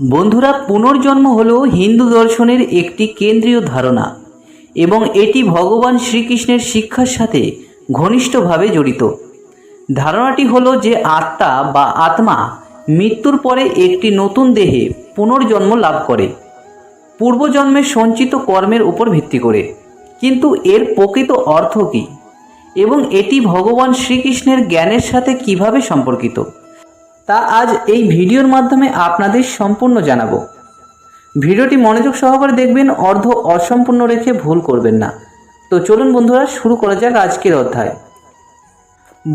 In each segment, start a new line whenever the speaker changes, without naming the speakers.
বন্ধুরা, পুনর্জন্ম হল হিন্দু দর্শনের একটি কেন্দ্রীয় ধারণা এবং এটি ভগবান শ্রীকৃষ্ণের শিক্ষার সাথে ঘনিষ্ঠভাবে জড়িত। ধারণাটি হলো যে আত্মা বা আত্মা মৃত্যুর পরে একটি নতুন দেহে পুনর্জন্ম লাভ করে। পূর্বজন্মের সঞ্চিত কর্মের উপর ভিত্তি করে। কিন্তু এর প্রকৃত অর্থ কী? এবং এটি ভগবান শ্রীকৃষ্ণের জ্ঞানের সাথে কীভাবে সম্পর্কিত? তা আজ এই ভিডিওর মাধ্যমে আপনাদের সম্পূর্ণ জানাব। ভিডিওটি মনোযোগ সহকারে দেখবেন, অর্ধ অসম্পূর্ণ রেখে ভুল করবেন না। তো চলুন বন্ধুরা, শুরু করা যাক আজকের অধ্যায়।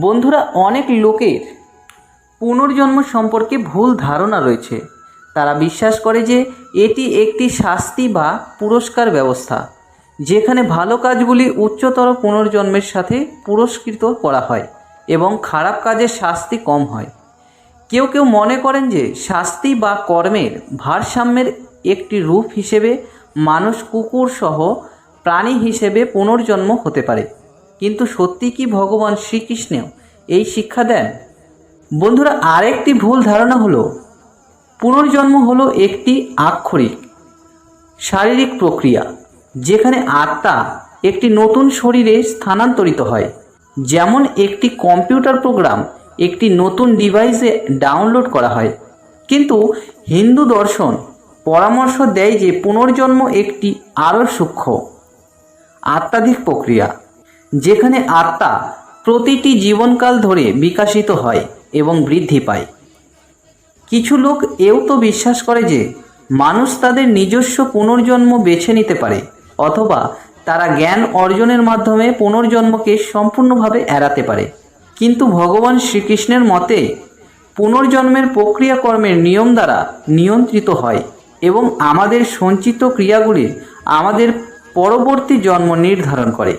বন্ধুরা, অনেক লোকের পুনর্জন্ম সম্পর্কে ভুল ধারণা রয়েছে। তারা বিশ্বাস করে যে এটি একটি শাস্তি বা পুরস্কার ব্যবস্থা, যেখানে ভালো কাজগুলি উচ্চতর পুনর্জন্মের সাথে পুরস্কৃত করা হয় এবং খারাপ কাজের শাস্তি কম হয়। কেউ কেউ মনে করেন যে শাস্তি বা কর্মের ভারসাম্যের একটি রূপ হিসেবে মানুষ কুকুর সহ প্রাণী হিসেবে পুনর্জন্ম হতে পারে। কিন্তু সত্যি কি ভগবান শ্রীকৃষ্ণেও এই শিক্ষা দেন? বন্ধুরা, আরেকটি ভুল ধারণা হলো, পুনর্জন্ম হলো একটি আক্ষরিক, শারীরিক প্রক্রিয়া, যেখানে আত্মা একটি নতুন শরীরে স্থানান্তরিত হয়। যেমন একটি কম্পিউটার প্রোগ্রাম একটি নতুন ডিভাইসে ডাউনলোড করা হয়। কিন্তু হিন্দু দর্শন পরামর্শ দেয় যে পুনর্জন্ম একটি আরও সূক্ষ্ম, আত্মাধিক প্রক্রিয়া, যেখানে আত্মা প্রতিটি জীবনকাল ধরে বিকাশিত হয় এবং বৃদ্ধি পায়। কিছু লোক এও তো বিশ্বাস করে যে মানুষ তাদের নিজস্ব পুনর্জন্ম বেছে নিতে পারে, অথবা তারা জ্ঞান অর্জনের মাধ্যমে পুনর্জন্মকে সম্পূর্ণভাবে এড়াতে পারে। কিন্তু ভগবান শ্রীকৃষ্ণের মতে, পুনর্জন্মের প্রক্রিয়াকর্মের নিয়ম দ্বারা নিয়ন্ত্রিত হয় এবং আমাদের সঞ্চিত ক্রিয়াগুলি আমাদের পরবর্তী জন্ম নির্ধারণ করে।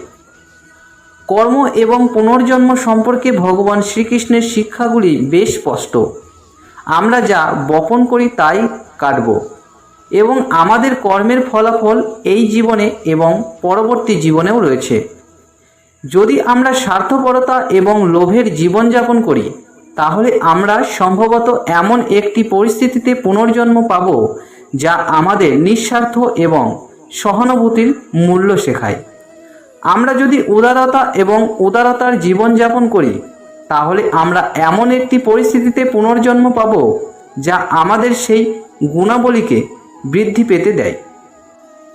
কর্ম এবং পুনর্জন্ম সম্পর্কে ভগবান শ্রীকৃষ্ণের শিক্ষাগুলি বেশ স্পষ্ট। আমরা যা বপন করি তাই কাটব এবং আমাদের কর্মের ফলাফল এই জীবনে এবং পরবর্তী জীবনেও রয়েছে। যদি আমরা স্বার্থপরতা এবং লোভের জীবনযাপন করি, তাহলে আমরা সম্ভবত এমন একটি পরিস্থিতিতে পুনর্জন্ম পাব যা আমাদের নিঃস্বার্থ এবং সহানুভূতির মূল্য শেখায়। আমরা যদি উদারতা এবং উদারতার জীবনযাপন করি, তাহলে আমরা এমন একটি পরিস্থিতিতে পুনর্জন্ম পাব যা আমাদের সেই গুণাবলীকে বৃদ্ধি পেতে দেয়।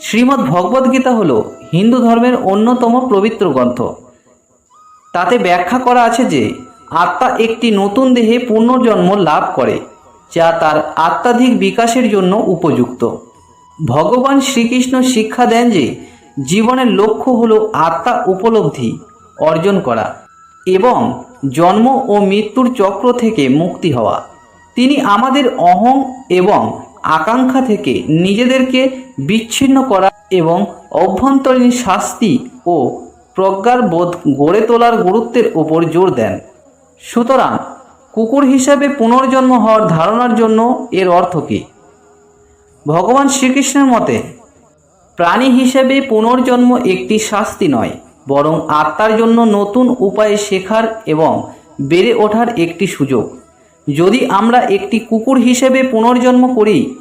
শ্রীমদ্ ভগবদ্গীতা হল হিন্দু ধর্মের অন্যতম পবিত্র গ্রন্থ। তাতে ব্যাখ্যা করা আছে যে, আত্মা একটি নতুন দেহে পুনর্জন্ম লাভ করে, যা তার আত্মাধিক বিকাশের জন্য উপযুক্ত। ভগবান শ্রীকৃষ্ণ শিক্ষা দেন যে, জীবনের লক্ষ্য হল আত্মা উপলব্ধি অর্জন করা এবং জন্ম ও মৃত্যুর চক্র থেকে মুক্তি হওয়া। তিনি আমাদের অহং এবং আকাঙ্ক্ষা থেকে নিজেদেরকে বিচ্ছিন্ন করা এবং অভ্যন্তরীণ শাস্তি ও প্রজ্ঞার বোধ গড়ে তোলার গুরুত্বের উপর জোর দেন। সুতরাং কুকুর হিসাবে পুনর্জন্ম হওয়ার ধারণার জন্য এর অর্থ কী? ভগবান শ্রীকৃষ্ণের মতে, প্রাণী হিসেবে পুনর্জন্ম একটি শাস্তি নয়, বরং আত্মার জন্য নতুন উপায়ে শেখার এবং বেড়ে ওঠার একটি সুযোগ। যদি আমরা একটি কুকুর হিসেবে পুনর্জন্ম করি,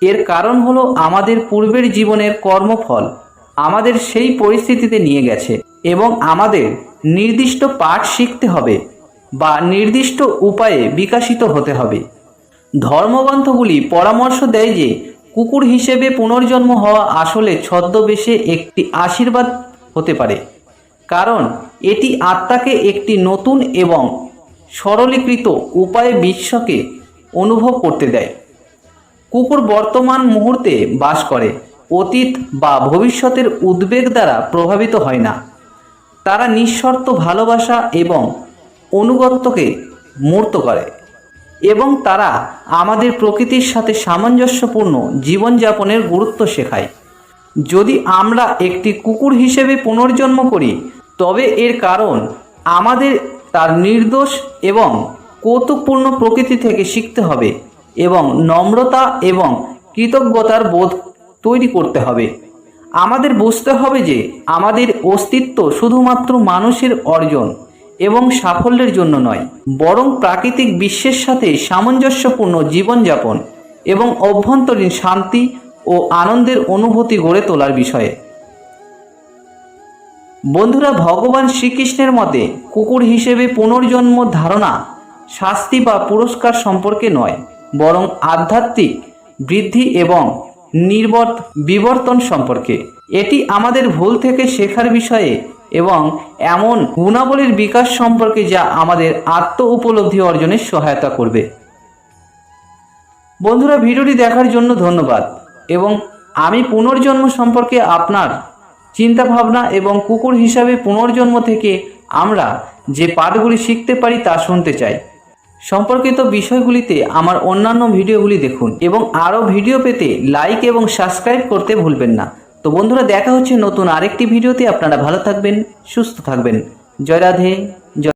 এর কারণ হলো আমাদের পূর্বের জীবনের কর্মফল আমাদের সেই পরিস্থিতিতে নিয়ে গেছে এবং আমাদের নির্দিষ্ট পাঠ শিখতে হবে বা নির্দিষ্ট উপায়ে বিকাশিত হতে হবে। ধর্মগ্রন্থগুলি পরামর্শ দেয় যে কুকুর হিসেবে পুনর্জন্ম হওয়া আসলে ছদ্মবেশে একটি আশীর্বাদ হতে পারে। কারণ এটি আত্মাকে একটি নতুন এবং সরলীকৃত উপায়ে বিশ্বকে অনুভব করতে দেয়। কুকুর বর্তমান মুহূর্তে বাস করে, অতীত বা ভবিষ্যতের উদ্বেগ দ্বারা প্রভাবিত হয় না। তারা নিঃশর্ত ভালোবাসা এবং অনুগত্যকে মূর্ত করে এবং তারা আমাদের প্রকৃতির সাথে সামঞ্জস্যপূর্ণ জীবনযাপনের গুরুত্ব শেখায়। যদি আমরা একটি কুকুর হিসেবে পুনর্জন্ম করি, তবে এর কারণ আমাদের তার নির্দোষ এবং কৌতুকপূর্ণ প্রকৃতি থেকে শিখতে হবে এবং নম্রতা এবং কৃতজ্ঞতার বোধ তৈরি করতে হবে। আমাদের বুঝতে হবে যে আমাদের অস্তিত্ব শুধুমাত্র মানুষের অর্জন এবং সাফল্যের জন্য নয়, বরং প্রাকৃতিক বিশ্বের সাথে সামঞ্জস্যপূর্ণ জীবনযাপন এবং অভ্যন্তরীণ শান্তি ও আনন্দের অনুভূতি গড়ে তোলার বিষয়ে। বন্ধুরা, ভগবান শ্রীকৃষ্ণের মতে কুকুর হিসেবে পুনর্জন্ম ধারণা শাস্তি বা পুরস্কার সম্পর্কে নয়, বরং আধ্যাত্মিক বৃদ্ধি এবং নির্বত বিবর্তন সম্পর্কে। এটি আমাদের ভুল থেকে শেখার বিষয়ে এবং এমন গুণাবলীর বিকাশ সম্পর্কে যা আমাদের আত্ম উপলব্ধি অর্জনের সহায়তা করবে। বন্ধুরা, ভিডিওটি দেখার জন্য ধন্যবাদ এবং আমি পুনর্জন্ম সম্পর্কে আপনার চিন্তা ভাবনা এবং কুকুর হিসাবে পুনর্জন্ম থেকে আমরা যে পাঠগুলি শিখতে পারি তা শুনতে চাই। সম্পর্কিত বিষয়গুলিতে আমার অন্যান্য ভিডিওগুলি দেখুন এবং আরও ভিডিও পেতে লাইক এবং সাবস্ক্রাইব করতে ভুলবেন না। তো বন্ধুরা, দেখা হচ্ছে নতুন আরেকটি ভিডিওতে। আপনারা ভালো থাকবেন, সুস্থ থাকবেন। জয় রাধে।